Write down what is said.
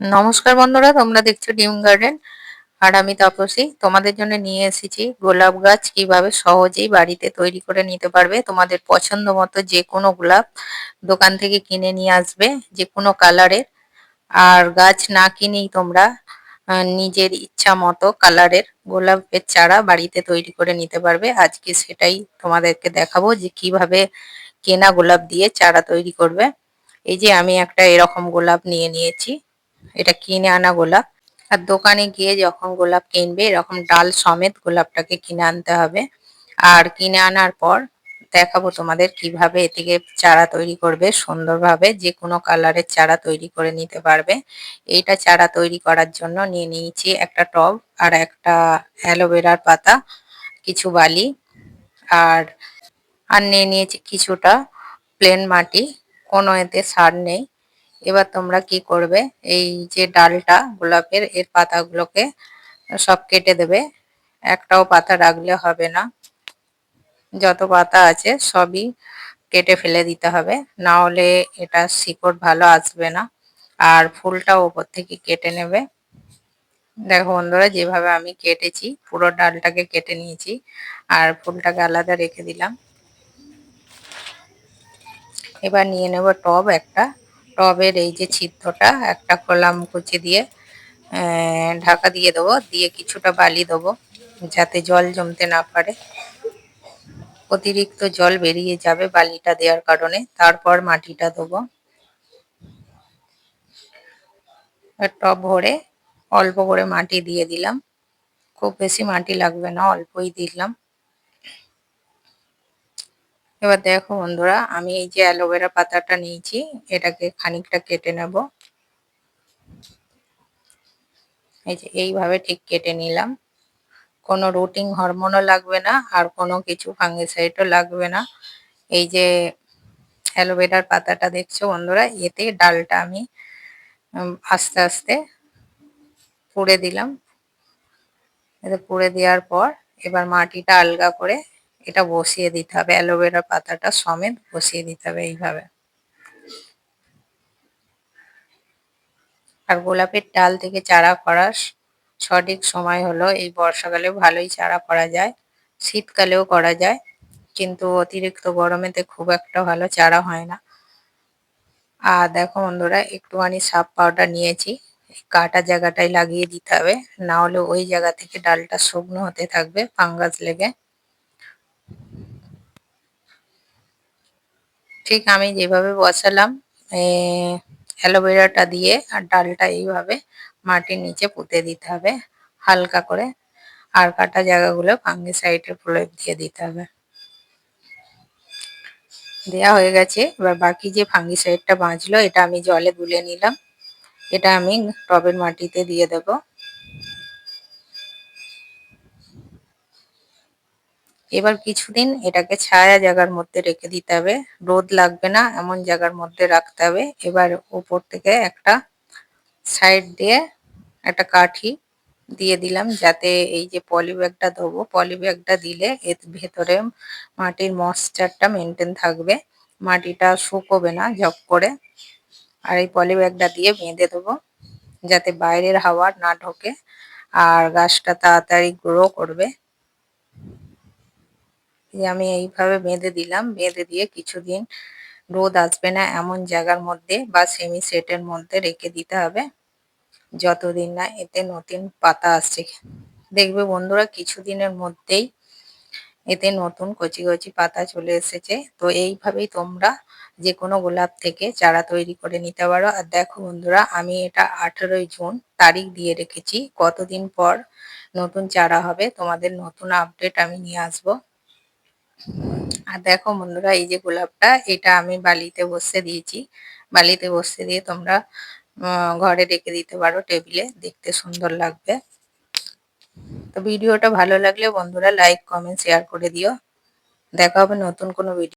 নমস্কার বন্ধুরা, তোমরা দেখছ ডিম গার্ডেন। আর আমি তাপসী তোমাদের জন্য নিয়ে এসেছি গোলাপ গাছ কীভাবে সহজেই বাড়িতে তৈরি করে নিতে পারবে। তোমাদের পছন্দ মতো যে কোনো গোলাপ দোকান থেকে কিনে নিয়ে আসবে, যে কোনো কালারের। আর গাছ না কিনেই তোমরা নিজের ইচ্ছা মতো কালারের গোলাপের চারা বাড়িতে তৈরি করে নিতে পারবে। আজকে সেটাই তোমাদেরকে দেখাবো যে কীভাবে কেনা গোলাপ দিয়ে চারা তৈরি করবে। এই যে আমি একটা এরকম গোলাপ নিয়ে নিয়েছি। এটা কিনে আনা গোলাপ। আর দোকানে গিয়ে যখন গোলাপ কিনবে, এরকম ডাল সমেত গোলাপটাকে কিনে আনতে হবে। আর কিনে আনার পর দেখাবো তোমাদের কীভাবে এ থেকে চারা তৈরি করবে। সুন্দরভাবে যে কোনো কালারের চারা তৈরি করে নিতে পারবে। এইটা চারা তৈরি করার জন্য নিয়ে নিয়েছি একটা টব আর একটা অ্যালোভেরার পাতা, কিছু বালি আর আর নিয়ে নিয়েছি কিছুটা প্লেন মাটি। কোনো এতে সার নেই। এবার তোমরা কি করবে? এই যে ডালটা গোলাপের, এর পাতাগুলোকে সব কেটে দেবে। একটাও পাতা রাখলে হবে না। যত পাতা আছে সবই কেটে ফেলে দিতে হবে। না হলে এটা শিকড় ভালো আসবে না। আর ফুলটাও ওপর থেকে কেটে নেবে। দেখো বন্ধুরা, যেভাবে আমি কেটেছি, পুরো ডালটাকে কেটে নিয়েছি আর ফুলটাকে আলাদা রেখে দিলাম। এবার নিয়ে নেব টব একটা। টবের এই যে ছিদ্রটা, একটা কলাম কুচি দিয়ে ঢাকা দিয়ে দেবো, দিয়ে কিছুটা বালি দেবো, যাতে জল জমতে না পারে। অতিরিক্ত জল বেরিয়ে যাবে বালিটা দেওয়ার কারণে, তারপর মাটিটা দেবো। টব ভরে অল্প করে মাটি দিয়ে দিলাম। খুব বেশি মাটি লাগবে না, অল্পই দিলাম। এবার দেখো বন্ধুরা, আমি এই যে অ্যালোভেরা পাতাটা নিয়েছি, এটাকে খানিকটা কেটে নেব। এই যে এইভাবে ঠিক কেটে নিলাম। কোনো রুটিং হরমোনও লাগবে না, আর কোনো কিছু ফাঙ্গিসাইডও লাগবে না। এই যে অ্যালোভেরার পাতাটা দেখছ বন্ধুরা, এতে ডালটা আমি আস্তে আস্তে পুড়ে দিলাম। এতে পুড়ে দেওয়ার পর এবার মাটিটা আলগা করে এটা বসিয়ে দিতে হবে, অ্যালোভেরা পাতাটা সমেত বসিয়ে দিতে হবে এইভাবে। আর গোলাপের ডাল থেকে চারা করার সঠিক সময় হলো এই বর্ষাকালে ভালোই চারা করা যায়, শীতকালেও করা যায়, কিন্তু অতিরিক্ত গরমেতে খুব একটা ভালো চারা হয় না। আর দেখো বন্ধুরা, একটুখানি সাপ পাউডার নিয়েছি কাটা জায়গাটায় লাগিয়ে দিতে হবে, না হলে ওই জায়গা থেকে ডালটা শুকনো হতে থাকবে, ফাঙ্গাস লেগে। ঠিক আমি যেভাবে বসালাম অ্যালোভেরাটা দিয়ে আর ডালটা এইভাবে মাটির নিচে পুঁতে দিতে হবে, হালকা করে। আর কাটা জায়গাগুলো ফাঙ্গিসাইডের প্রলেপ দিয়ে দিতে হবে। দেয়া হয়ে গেছে। এবার বাকি যে ফাঙ্গিসাইডটা বাঁচলো, এটা আমি জলে গুলে নিলাম। এটা আমি টবের মাটিতে দিয়ে দেবো। এবার কিছুদিন এটাকে ছায়া জায়গার মধ্যে রেখে দিতে হবে। রোদ লাগবে না, এমন জায়গার মধ্যে রাখতে হবে। এবার উপর থেকে একটা সাইড দিয়ে একটা কাঠি দিয়ে দিলাম, যাতে এই যে পলি ব্যাগটা দেবো পলি ব্যাগটা দিলে এর ভেতরে মাটির ময়েশ্চারটা মেনটেন থাকবে। মাটিটা শুকোবে না ঝপ করে। আর এই পলি ব্যাগটা দিয়ে বেঁধে দেবো, যাতে বাইরের হাওয়া না ঢোকে, আর গাছটা তাড়াতাড়ি গ্রো করবে। আমি এইভাবে বেঁধে দিলাম, বেঁধে দিয়ে কিছুদিন রোদ আসবে না এমন জায়গার মধ্যে বা সেমি সেটের মধ্যে রেখে দিতে হবে। যতদিন না এতে নতুন পাতা আসছে। দেখবে বন্ধুরা কিছুদিনের মধ্যেই এতে নতুন কচি কচি পাতা চলে এসেছে। তো এইভাবেই তোমরা যে কোনো গোলাপ থেকে চারা তৈরি করে নিতে পারো। আর দেখো বন্ধুরা, আমি এটা আঠেরোই জুন তারিখ দিয়ে রেখেছি। কতদিন পর নতুন চারা হবে, তোমাদের নতুন আপডেট আমি নিয়ে আসব। আর দেখো বন্ধুরা, এই যে গোলাপটা, এটা আমি বালিতে বসে দিয়েছি। বালিতে বসে দিয়ে তোমরা ঘরে রেখে দিতে পারো টেবিলে, দেখতে সুন্দর লাগবে। তো ভিডিওটা ভালো লাগলে বন্ধুরা লাইক কমেন্ট শেয়ার করে দিও। দেখা হবে নতুন কোনো ভিডিও